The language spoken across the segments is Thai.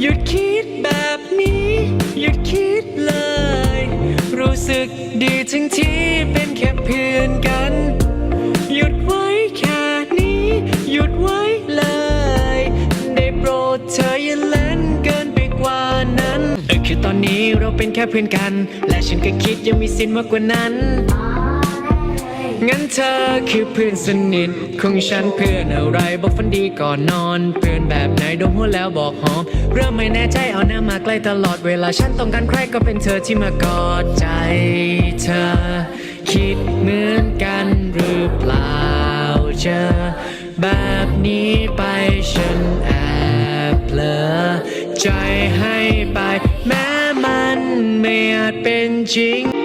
หยุดคิดแบบนี้ หยุดคิดเลย รู้สึกดีทั้งที่เป็นแค่เพื่อนกัน หยุดไว้แค่นี้ หยุดไว้เลย ได้โปรดเธออย่าเล่นเกินไปกว่านั้นเออคือตอนนี้เราเป็นแค่เพื่อนกัน และฉันก็คิดยังมีสิทธิ์มากกว่านั้น งั้นเธอคือเพื่อนสนิทของฉันเพื่อนอะไรบอกฝันดีก่อนนอน เพื่อนแบบไหนดมหัวแล้วบอกหอม เริ่มไม่แน่ใจเอาหน้ามาใกล้ตลอดเวลาฉันต้องการใครก็เป็นเธอที่มากอดใจเธอ คิดเหมือนกันหรือเปล่าเจอแบบนี้ไปฉันแอบเผลอใจให้ไป แม้มันไม่อาจเป็นจริง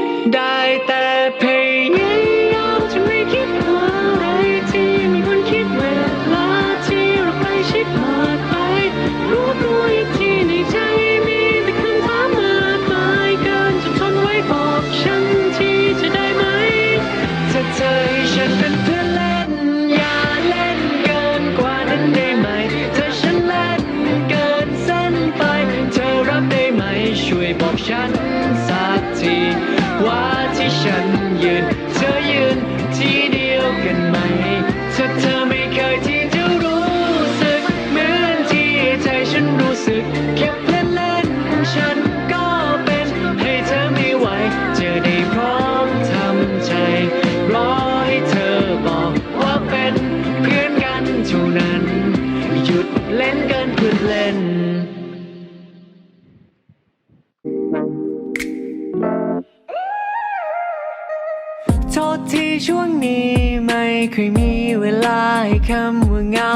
โทษที่ช่วงนี้ไม่เคยมีเวลาให้คำว่าเหงา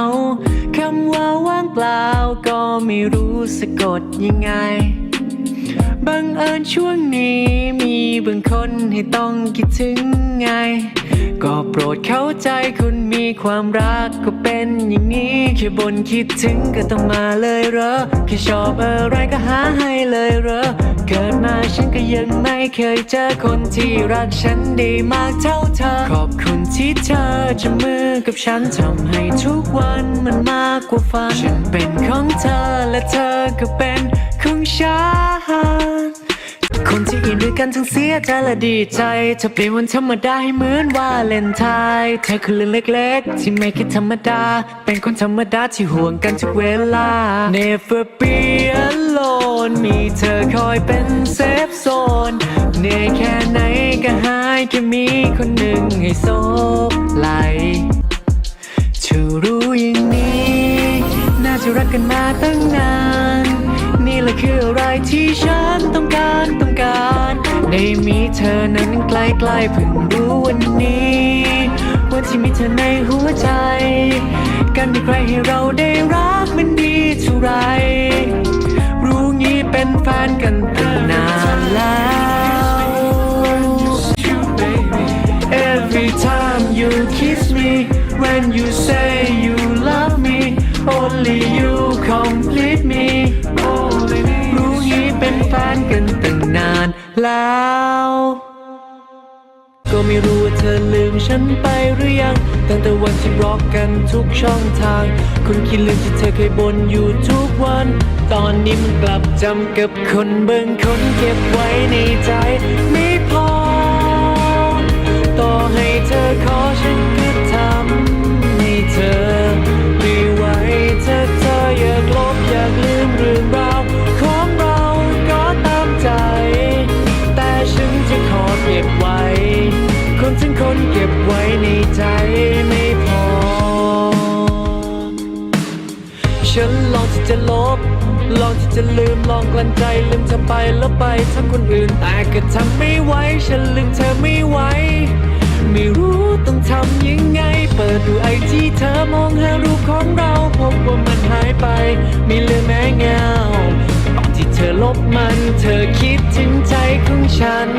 คำว่าว่างเปล่าก็ไม่รู้สะกดยังไง บังเอิญช่วงนี้มีบางคนให้ต้องคิดถึงไง ก็โปรดเข้าใจคุณมีความรักก็เป็นอย่างนี้ แค่บนคิดถึงก็ต้องมาเลยเหรอ แค่ชอบอะไรก็หาให้เลยเหรอ เกิดมาฉันก็ยังไม่เคยเจอคนที่รักฉันดีมากเท่าเธอ ขอบคุณที่เธอจะมือกับฉันทำให้ทุกวันมันมากกว่าฝัน ฉันเป็นของเธอและเธอก็เป็นของฉัน คนที่อินด้วยกันทั้งเสียใจและดีใจจะเปลี่ยนวันธรรมดาให้เหมือนว่าเลนไทน์เธอคือเรื่องเล็กๆ ที่ไม่คิดธรรมดา เป็นคนธรรมดาที่ห่วงกันทุกเวลา Never be alone มีเธอคอยเป็นเซฟโซนเหนื่อยแค่ไหนก็หายแค่มีคนหนึ่งให้โซบไหลเธอรู้อย่างนี้ น่าจะรักกันมาตั้งนาน นี่แหละคืออะไรที่ฉันต้องการต้องการ ได้มีเธอนั้นใกล้ๆเพิ่งรู้วันนี้ว่าที่มีเธอในหัวใจ กันมีใครให้เราได้รักมันดีเท่าไร แล้ว ก็ไม่รู้ว่าเธอลืมฉันไปหรือยัง ตั้งแต่วันที่บล็อกกันทุกช่องทาง คุณคิดลืมที่เธอเคยบ่นอยู่ทุกวัน ตอนนี้มันกลับจำกับคนเบิ่งคนเก็บไว้ในใจ ไม่พอต่อ องที่จะลืมลองกลั้นใจลืมเธอไปแล้วไปทั้งคนอื่น แต่ก็ทำไม่ไหวฉันลืมเธอไม่ไหวไม่รู้ต้องทำยังไง เปิดดูไอจีเธอมองหารูปของเราพบว่ามันหายไป มีเหลือแม้ไง เธอลบมัน เธอคิดถึงใจของฉัน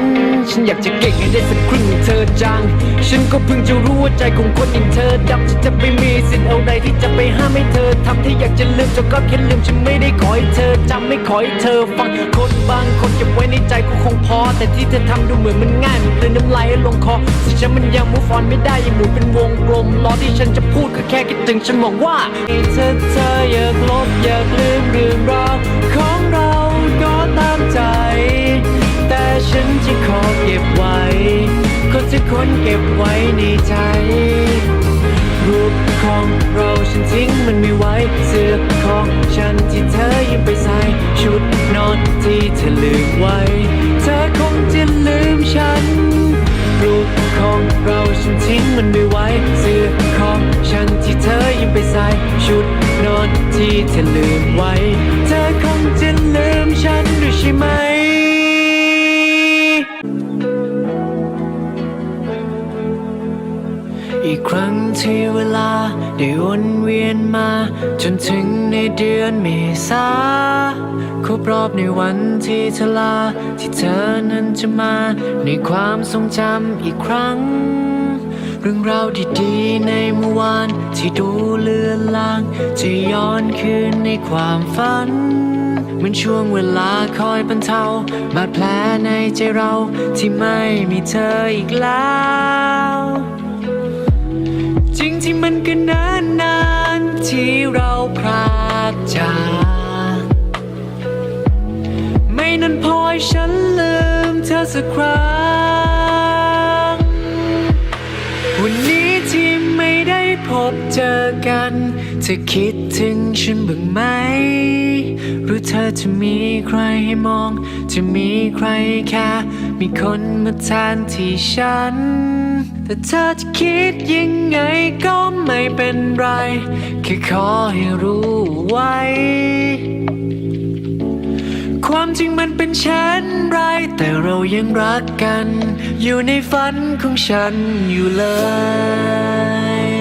ฉันอยากจะเก่งให้ได้สักครึ่งเธอจัง ฉันก็เพิ่งจะรู้ว่าใจของคนอย่างเธอดำฉันจะไปมีสิทธิ์เอาใดที่จะไปห้ามให้เธอทำที่อยากจะลืมจะก็แค่ลืมฉันไม่ได้ขอให้เธอจำไม่ขอให้เธอฟังคนบางคนเก็บไว้ในใจก็คงพอ แต่ที่เธอทำดูเหมือนมันง่ายมันกลืนน้ำลายให้ลงคอส่ฉันมันยังมูฟออนไม่ได้ยังหมุนเป็นวงกลมรอที่ฉันจะพูดก็แค่คิดถึงฉันหวังว่าเธอเธออยากลบอยากลืมเรื่องราวขนเรา ก็บไว้ในใจ รูปของเราฉันทิ้งมันไม่ไหวเสื้อของฉันที่เธอยืมไปใส่ชุดนอนที่เธอลืมไว้ เธอคงจะลืมฉัน รูปของเราฉันทิ้งมันไม่ไหวเสื้อของฉันที่เธอยืมไปใส่ชุดนอนที่เธอลืมไว้ เธอคงจะลืมฉันด้วยใช่ไหม อีกครั้งที่เวลาได้วนเวียนมา จนถึงในเดือนเมษาครบรอบในวันที่เธอลา ที่เธอนั้นจะมาในความทรงจำอีกครั้ง เรื่องราวดีๆในเมื่อวานที่ดูเลือนลาง จะย้อนคืนในความฝันเหมือนช่วงเวลาคอยบรรเทาบาดแผลในใจเราที่ไม่มีเธออีกแล้ว ที่เราพลาดจากไม่นั้นพอให้ฉันลืมเธอสักครั้ง บเจอกัน เธอคิดถึงฉันบ้างไหม หรือเธอจะมีใครให้มอง จะมีใครแค่มีคนมาแทนที่ฉัน แต่เธอจะคิดยังไงก็ไม่เป็นไร แค่ขอให้รู้ไว้ ความจริงมันเป็นเช่นไร แต่เรายังรักกัน อยู่ในฝันของฉันอยู่เลย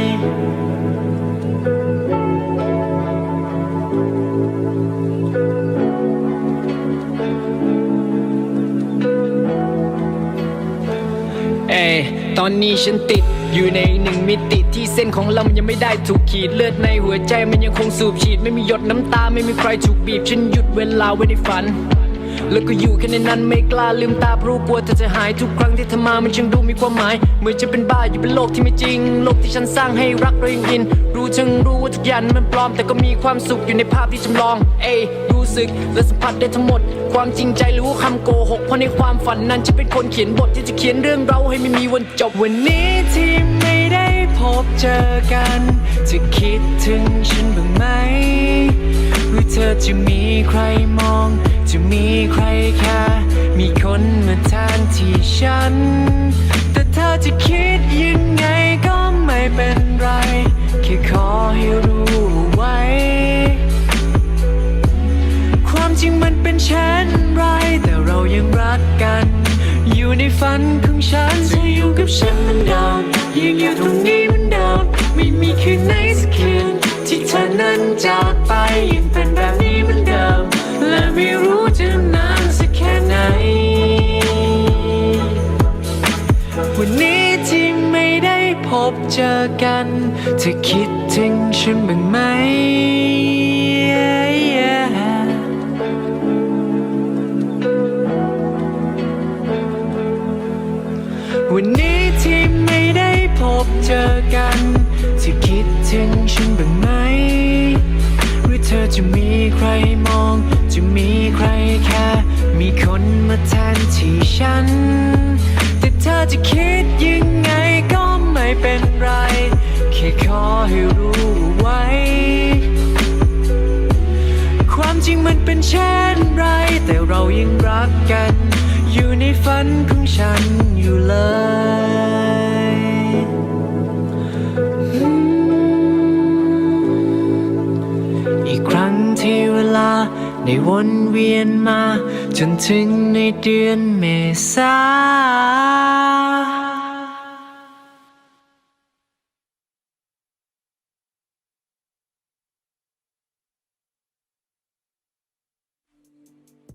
ตอนนี้ฉันติดอยู่ในหนึ่งมิติที่เส้นของเรามันยังไม่ได้ถูกขีดเลือดในหัวใจมันยังคงสูบฉีด ไม่มีหยดน้ำตาไม่มีใครถูกบีบฉันหยุดเวลาไว้ในฝัน แล้วก็อยู่แค่ในนั้นไม่กล้าลืมตาเพราะกลัวเธอจะหายทุกครั้งที่เธอมามันช่างดูมีความหมาย เหมือนจะเป็นบ้าอยู่เป็นโลกที่ไม่จริง โลกที่ฉันสร้างให้รักเรายังอิน รู้ทั้งรู้ว่าทุกอย่างมันปลอมแต่ก็มีความสุขอยู่ในภาพที่จำลอง เอยรู้สึกและสัมผัสได้ทั้งหมด ความจริงใจหรือว่าคำโกหกเพราะในความฝันนั้นจะเป็นคนเขียนบทที่จะเขียนเรื่องเราให้ไม่มีวันจบวันนี้ที่ไม่ได้พบเจอกันจะคิดถึงฉันบ้างไหมหรือเธอจะมีใครมอง จะมีใครแค่มีคนมาแทนที่ฉัน แต่เธอจะคิดยังไงก็ไม่เป็นไร แค่ขอให้รู้ไว้ ความจริงมันเป็นเช่นไร แต่เรายังรักกัน อยู่ในฝันของฉัน บเจอกันเธอคิดถึงฉันบ้างไหม เช่นไร แต่เรายังรักกัน อยู่ในฝันของฉันอยู่เลยอีกครั้งที่เวลาได้วนเวียนมา จนถึงในเดือนเมษา